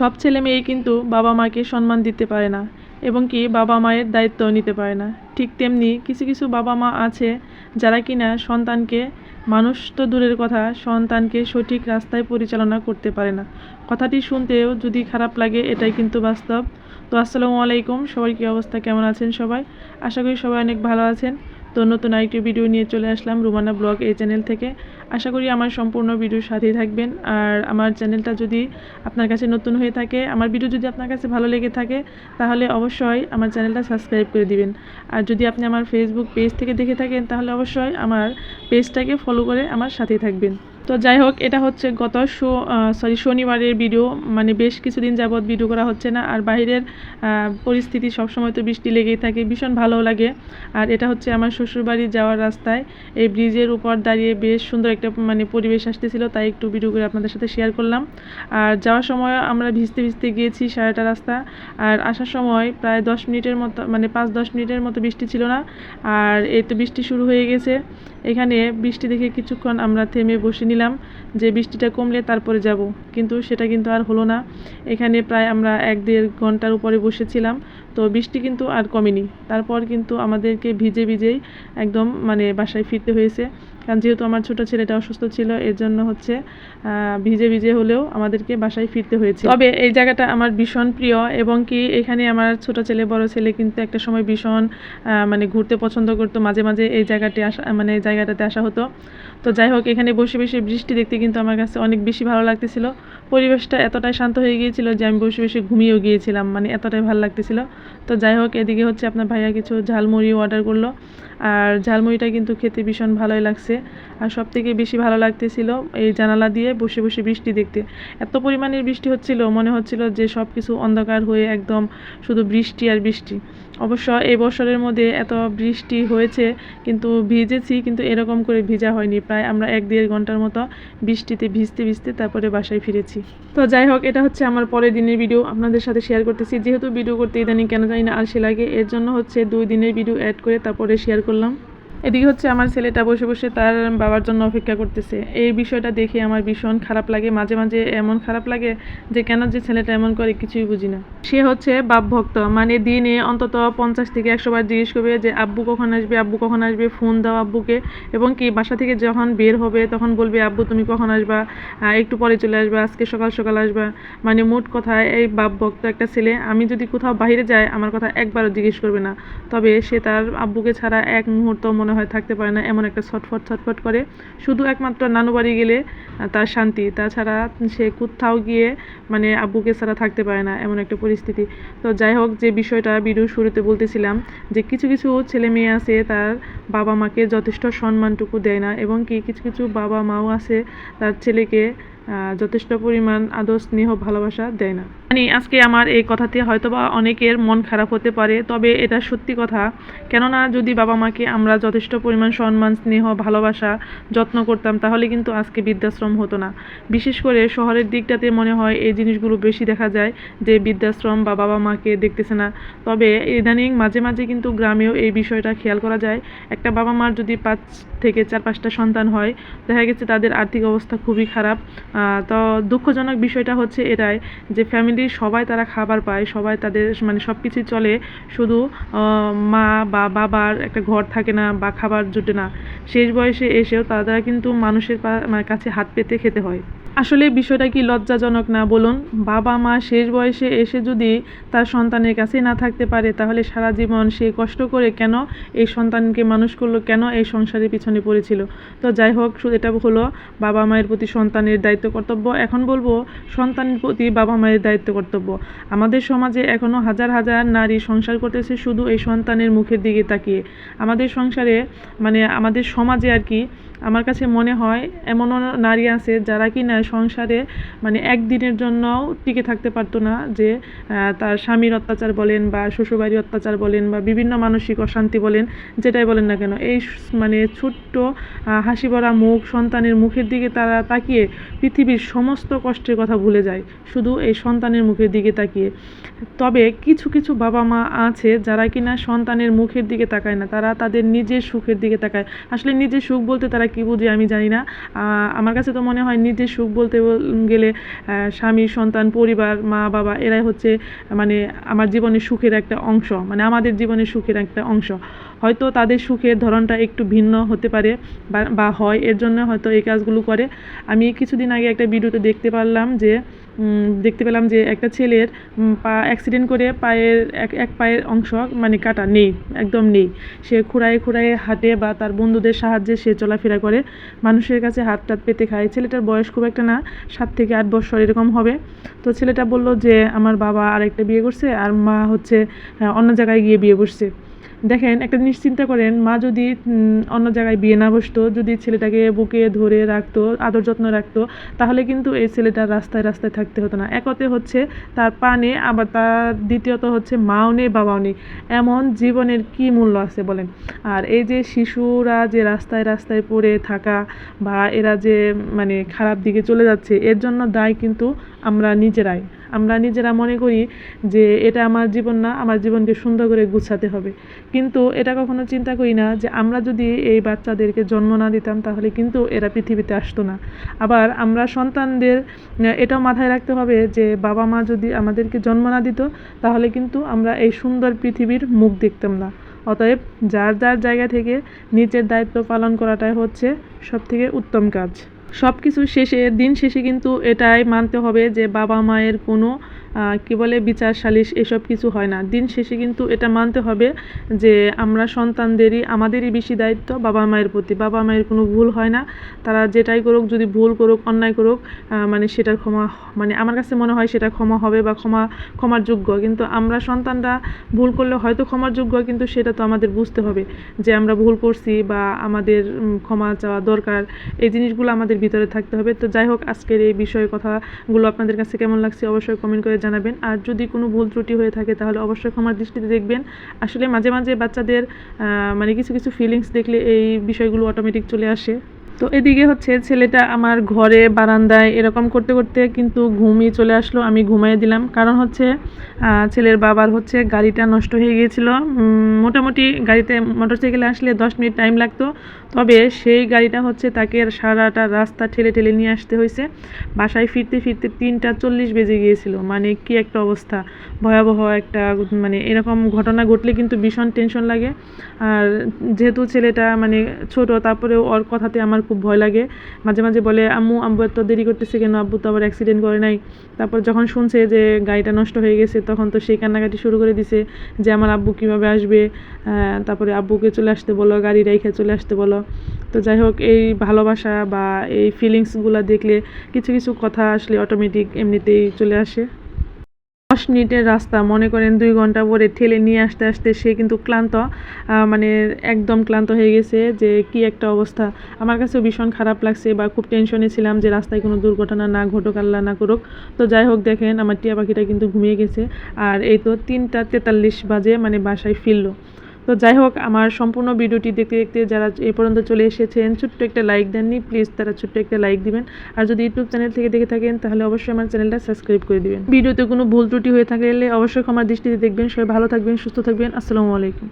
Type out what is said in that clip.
সব ছেলে মেয়ে কিন্তু বাবা মাকে সম্মান দিতে পারে না এবং কি বাবা মায়ের দায়িত্ব নিতে পারে না। ঠিক তেমনি কিছু কিছু বাবা মা আছে যারা কিনা সন্তানকে, মানুষ তো দূরের কথা, সন্তানকে সঠিক রাস্তায় পরিচালনা করতে পারে না। কথাটি শুনতেও যদি খারাপ লাগে এটাই কিন্তু বাস্তব। তো আসসালামু আলাইকুম সবার কী অবস্থা, কেমন আছেন সবাই? আশা করি সবাই অনেক ভালো আছেন। তো নতুন আরেকটি ভিডিও নিয়ে চলে আসলাম রুমানা ব্লগ এই চ্যানেল থেকে। আশা করি আমার সম্পূর্ণ ভিডিও সাথেই থাকবেন। আর আমার চ্যানেলটা যদি আপনার কাছে নতুন হয়ে থাকে, আমার ভিডিও যদি আপনার কাছে ভালো লেগে থাকে, তাহলে অবশ্যই আমার চ্যানেলটা সাবস্ক্রাইব করে দিবেন। আর যদি আপনি আমার ফেসবুক পেজ থেকে দেখে থাকেন, তাহলে অবশ্যই আমার পেজটাকে ফলো করে আমার সাথেই থাকবেন। তো যাই হোক, এটা হচ্ছে গত শো সরি শনিবারের ভিডিও মানে বেশ কিছুদিন যাবৎ ভিডিও করা হচ্ছে না। আর বাইরের পরিস্থিতি সবসময় তো বৃষ্টি লেগেই থাকে, ভীষণ ভালো লাগে। আর এটা হচ্ছে আমার শ্বশুরবাড়ি যাওয়ার রাস্তায়। এই ব্রিজের উপর দাঁড়িয়ে বেশ সুন্দর একটা মানে পরিবেশ আসতেছিল, তাই একটু ভিডিও করে আপনাদের সাথে শেয়ার করলাম। আর যাওয়ার সময় আমরা ভিজতে ভিজতে গিয়েছি সারাটা রাস্তা। আর আসার সময় প্রায় দশ মিনিটের মতো মানে পাঁচ দশ মিনিটের মতো বৃষ্টি ছিল না। আর এই তো বৃষ্টি শুরু হয়ে গেছে। এখানে বৃষ্টি দেখে কিছুক্ষণ আমরা থেমে বসে নিলাম। যে বৃষ্টিটা কমলে তারপরে যাব। কিন্তু সেটা কিন্তু আর হলো না। এখানে প্রায় আমরা এক দেড় ঘণ্টার উপরে বসেছিলাম। তো বৃষ্টি কিন্তু আর কমেনি। তারপর কিন্তু আমাদেরকে ভিজে ভিজেই একদম মানে বাসায় ফিরতে হয়েছে। কারণ যেহেতু আমার ছোট ছেলেটা অসুস্থ ছিল এর জন্য হচ্ছে ভিজে ভিজে হলেও আমাদেরকে বাসায় ফিরতে হয়েছে। তবে এই জায়গাটা আমার ভীষণ প্রিয় এবং কি এখানে আমার ছোট ছেলে, বড় ছেলে কিন্তু একটা সময় ভীষণ মানে ঘুরতে পছন্দ করতো। মাঝে মাঝে এই জায়গাটি আসা মানে এই জায়গাটাতে আসা হতো। তো যাই হোক, এখানে বসে বসে বৃষ্টি দেখতে কিন্তু আমার কাছে অনেক বেশি ভালো লাগতেছিল। পরিবেশটা এতটাই শান্ত হয়ে গিয়েছিল যে আমি বসে বসে ঘুমিয়েও গিয়েছিলাম মানে এতটাই ভালো লাগতেছিল। তো যাই হোক, এদিকে হচ্ছে আপনার ভাইয়া কিছু ঝালমুড়ি অর্ডার করল। আর ঝালমুড়িটা কিন্তু খেতে ভীষণ ভালোই লাগছে। আর সব থেকে বেশি ভালো লাগতেছিল এই জানালা দিয়ে বসে বসে বৃষ্টি দেখতে। এত পরিমাণের বৃষ্টি হচ্ছিল, মনে হচ্ছিল যে সব কিছু অন্ধকার হয়ে একদম শুধু বৃষ্টি আর বৃষ্টি। অবশ্য এই বছরের মধ্যে এত বৃষ্টি হয়েছে, কিন্তু ভিজেছি, কিন্তু এরকম করে ভিজা হয়নি। প্রায় আমরা এক দেড় ঘণ্টার মতো বৃষ্টিতে ভিজতে ভিজতে তারপরে বাসায় ফিরেছি। তো যাই হোক, এটা হচ্ছে আমার পরের দিনের ভিডিও আপনাদের সাথে শেয়ার করতেছি। যেহেতু ভিডিও করতে ইদানিং কেন জানি না আর সে লাগে, এর জন্য হচ্ছে দুই দিনের ভিডিও অ্যাড করে তারপরে শেয়ার করলাম। এদিকে হচ্ছে আমার ছেলেটা বসে বসে তার বাবার জন্য অপেক্ষা করতেছে। এই বিষয়টা দেখে আমার ভীষণ খারাপ লাগে, মাঝে মাঝে এমন খারাপ লাগে যে কেন যে ছেলেটা এমন করে কিছুই বুঝি না। সে হচ্ছে বাপ ভক্ত মানে দিনে অন্তত পঞ্চাশ থেকে একশো বার জিজ্ঞেস করবে যে, আব্বু কখন আসবে? আব্বু কখন আসবে? ফোন দাও আব্বুকে। এবং কি বাসা থেকে যখন বের হবে তখন বলবে, আব্বু, তুমি কখন আসবা? একটু পরে চলে আসবে, আজকে সকাল সকাল আসবা। মানে মোট কথায় এই বাপ ভক্ত একটা ছেলে, আমি যদি কোথাও বাইরে যাই, আমার কথা একবারও জিজ্ঞেস করবে না। তবে সে তার আব্বুকে ছাড়া এক মুহূর্ত মনে হয় থাকতে পারে না, এমন একটা ছটফট ছটফট করে। শুধু একমাত্র নানু বাড়ি গেলে তার শান্তি। তাছাড়া সে কোথাও গিয়ে মানে আব্বুকে ছাড়া থাকতে পারে না, এমন একটা পরিস্থিতি। তো যাই হোক, যে বিষয়টা ভিডিও শুরুতে বলতেছিলাম, যে কিছু কিছু ছেলে মেয়ে আছে, তার বাবা মাকে যথেষ্ট সম্মানটুকু দেয় না, এবং কি কিছু কিছু বাবা মাও আছে, তার ছেলেকে যথেষ্ট পরিমাণ আদর, স্নেহ, ভালোবাসা দেয় না। মানে আজকে আমার এই কথাতে হয়তো বা অনেকের মন খারাপ হতে পারে, তবে এটা সত্যি কথা। কেননা যদি বাবা মাকে আমরা যথেষ্ট পরিমাণ সম্মান, স্নেহ, ভালোবাসা, যত্ন করতাম, তাহলে কিন্তু আজকে বৃদ্ধাশ্রম হতো না। বিশেষ করে শহরের দিকটাতে মনে হয় এই জিনিসগুলো বেশি দেখা যায়, যে বৃদ্ধাশ্রম বা বাবা মাকে দেখতেছে না। তবে ইদানিং মাঝে মাঝে কিন্তু গ্রামেও এই বিষয়টা খেয়াল করা যায়। একটা বাবা মার যদি পাঁচ থেকে চার পাঁচটা সন্তান হয়, দেখা গেছে তাদের আর্থিক অবস্থা খুবই খারাপ। তো দুঃখজনক বিষয়টা হচ্ছে এটাই যে ফ্যামিলির সবাই তারা খাবার পায়, সবাই তাদের মানে সব কিছুই চলে। শুধু মা বা বাবার একটা ঘর থাকে না বা খাবার জুটে না। শেষ বয়সে এসেও তারা কিন্তু মানুষের মানে কাছে হাত পেতে খেতে হয়। আসলে বিষয়টা কি লজ্জাজনক না বলুন? বাবা মা শেষ বয়সে এসে যদি তার সন্তানের কাছেই না থাকতে পারে, তাহলে সারা জীবন সে কষ্ট করে কেন এই সন্তানকে মানুষ করল, কেন এই সংসারের পিছনে পড়েছিল? তো যাই হোক এটা হলো বাবা মায়ের প্রতি সন্তানের দায়িত্ব কর্তব্য। এখন বলব, সন্তানের প্রতি বাবা মায়ের দায়িত্ব কর্তব্য। আমাদের সমাজে এখনও হাজার হাজার নারী সংসার করতেছে শুধু এই সন্তানের মুখের দিকে তাকিয়ে। আমাদের সংসারে মানে আমাদের সমাজে আর কি আমার কাছে মনে হয় এমনও নারী আছে যারা কি না সংসারে মানে একদিনের জন্যও টিকে থাকতে পারতো না যে তার স্বামীর অত্যাচার বলেন বা শ্বশুরবাড়ির অত্যাচার বলেন বা বিভিন্ন মানসিক অশান্তি বলেন, যেটাই বলেন না কেন, এই মানে ছোট্ট হাসি ভরা মুখ সন্তানের মুখের দিকে তারা তাকিয়ে পৃথিবীর সমস্ত কষ্টের কথা ভুলে যায়, শুধু এই সন্তানের মুখের দিকে তাকিয়ে। তবে কিছু কিছু বাবা মা আছে যারা কিনা সন্তানের মুখের দিকে তাকায় না, তারা তাদের নিজের সুখের দিকে তাকায়। আসলে নিজের সুখ বলতে তারা কী বুঝি আমি জানি না। আমার কাছে তো মনে হয় নিজের সুখ বলতে বল- গেলে স্বামী, সন্তান, পরিবার, মা, বাবা, এরাই হচ্ছে মানে আমার জীবনের সুখের একটা অংশ মানে আমাদের জীবনের সুখের একটা অংশ। হয়তো তাদের সুখের ধরনটা একটু ভিন্ন হতে পারে বা- হয়, এর জন্য হয়তো এই কাজগুলো করে। আমি কিছুদিন আগে একটা ভিডিওতে দেখতে পারলাম যে দেখতে পেলাম যে একটা ছেলের পা অ্যাক্সিডেন্ট করে পায়ের এক এক পায়ের অংশ মানে কাটা নেই, একদম নেই। সে খুঁড়ায় খুঁড়ায় হাঁটে বা তার বন্ধুদের সাহায্যে সে চলাফেরা করে। মানুষের কাছে হাত টাত পেতে খায়। ছেলেটার বয়স খুব একটা না, সাত থেকে আট বছর এরকম হবে। তো ছেলেটা বলল যে, আমার বাবা আরেকটা বিয়ে করছে, আর মা হচ্ছে অন্য জায়গায় গিয়ে বিয়ে করছে। দেখেন, একটা জিনিস চিন্তা করেন, মা যদি অন্য জায়গায় বিয়ে না বসতো, যদি ছেলেটাকে বুকে ধরে রাখতো, আদর যত্ন রাখতো, তাহলে কিন্তু এই ছেলেটার রাস্তায় রাস্তায় থাকতে হতো না। একতে হচ্ছে তার পা নেই আবার তার দ্বিতীয়ত হচ্ছে মাও নেই, বাবাও নেই। এমন জীবনের কি মূল্য আছে বলেন? আর এই যে শিশুরা যে রাস্তায় রাস্তায় পড়ে থাকা বা এরা যে মানে খারাপ দিকে চলে যাচ্ছে, এর জন্য দায় কিন্তু আমরা নিজেরাই। আমরা নিজেরা মনে করি যে, এটা আমার জীবন না, আমার জীবনকে সুন্দর করে গুছাতে হবে। কিন্তু এটা কখনো চিন্তা করি না যে আমরা যদি এই বাচ্চাদেরকে জন্ম না দিতাম, তাহলে কিন্তু এরা পৃথিবীতে আসতো না। আবার আমরা সন্তানদের এটাও মাথায় রাখতে হবে যে বাবা মা যদি আমাদেরকে জন্ম না দিত, তাহলে কিন্তু আমরা এই সুন্দর পৃথিবীর মুখ দেখতাম না। অতএব যার যার জায়গা থেকে নিজের দায়িত্ব পালন করাটাই হচ্ছে সবথেকে উত্তম কাজ। সব কিছু শেষে, দিন শেষে কিন্তু এটাই মানতে হবে যে বাবা মায়ের কোনো কি বলে, বিচার, সালিশ এসব কিছু হয় না। দিন শেষে কিন্তু এটা মানতে হবে যে আমরা সন্তানদেরই, আমাদেরই বেশি দায়িত্ব বাবা মায়ের প্রতি। বাবা মায়ের কোনো ভুল হয় না। তারা যেটাই করুক, যদি ভুল করুক, অন্যায় করুক মানে সেটার ক্ষমা মানে আমার কাছে মনে হয় সেটা ক্ষমা হবে বা ক্ষমা, ক্ষমার যোগ্য। কিন্তু আমরা সন্তানরা ভুল করলে হয়তো ক্ষমার যোগ্য, কিন্তু সেটা তো আমাদের বুঝতে হবে যে আমরা ভুল করছি বা আমাদের ক্ষমা চাওয়া দরকার। এই জিনিসগুলো আমাদের ভিতরে থাকতে হবে। তো যাই হোক, আজকের এই বিষয়ে কথাগুলো আপনাদের কাছে কেমন লাগছে অবশ্যই কমেন্ট করে জানাবেন। আর যদি কোনো ভুল ত্রুটি হয়ে থাকে, তাহলে অবশ্যই ক্ষমার দৃষ্টিতে দেখবেন। আসলে মাঝে মাঝে বাচ্চাদের মানে কিছু কিছু ফিলিংস দেখলে এই বিষয়গুলো অটোমেটিক চলে আসে। তো এদিকে হচ্ছে ছেলেটা আমার ঘরে বারান্দায় এরকম করতে করতে কিন্তু ঘুমিয়ে চলে আসলো, আমি ঘুমাই দিলাম। কারণ হচ্ছে ছেলের বাবার হচ্ছে গাড়িটা নষ্ট হয়ে গিয়েছিল। মোটামুটি গাড়িতে মোটরসাইকেলে আসলে দশ মিনিট টাইম লাগতো। তবে সেই গাড়িটা হচ্ছে তাকে সারাটা রাস্তা ঠেলে ঠেলে নিয়ে আসতে হয়েছে। বাসায় ফিরতে ফিরতে তিনটা চল্লিশ বেজে গিয়েছিল। মানে কি একটা অবস্থা। ভয়াবহ একটা মানে এরকম ঘটনা ঘটলে কিন্তু ভীষণ টেনশন লাগে। আর যেহেতু ছেলেটা মানে ছোট তারপরে ওর কথাতে আমার খুব ভয় লাগে। মাঝে মাঝে বলে, আম্মু আব্বু এত দেরি করতেছে কেন? আব্বু তো আবার অ্যাক্সিডেন্ট করে নাই। তারপর যখন শুনছে যে গাড়িটা নষ্ট হয়ে গেছে, তখন তো সেই কান্নাকাটি শুরু করে দিছে যে, আমার আব্বু কীভাবে আসবে? তারপরে আব্বুকে চলে আসতে বলো, গাড়ি রেখে চলে আসতে বলো। তো যাই হোক, এই ভালোবাসা বা এই ফিলিংসগুলো দেখলে কিছু কিছু কথা আসলে অটোমেটিক এমনিতেই চলে আসে। দশ মিনিটের রাস্তা, মনে করেন দুই ঘণ্টা পরে ঠেলে নিয়ে আসতে আসতে সে কিন্তু ক্লান্ত মানে একদম ক্লান্ত হয়ে গেছে যে কি একটা অবস্থা। আমার কাছেও ভীষণ খারাপ লাগছে বা খুব টেনশনে ছিলাম যে রাস্তায় কোনো দুর্ঘটনা না ঘটুক, আল্লাহ না করুক। তো যাই হোক দেখেন, আমার টিয়া পাখিটা কিন্তু ঘুমিয়ে গেছে। আর এই তো তিনটা তেতাল্লিশ বাজে মানে বাসায় ফিরলো। তো যাই হোক, আমার সম্পূর্ণ ভিডিওটি দেখতে দেখতে যারা এই পর্যন্ত চলে এসেছেন, ছোট্ট একটা লাইক দেননি প্লিজ তারা ছোট্ট একটা লাইক দিবেন। আর যদি ইউটিউব চ্যানেল থেকে দেখে থাকেন, তাহলে অবশ্যই আমার চ্যানেলটা সাবস্ক্রাইব করে দিবেন। ভিডিওতে কোনো ভুল ত্রুটি হয়ে থাকলে অবশ্যই আমার দৃষ্টিতে দেখবেন। সবাই ভালো থাকবেন, সুস্থ থাকবেন। আসসালামু আলাইকুম।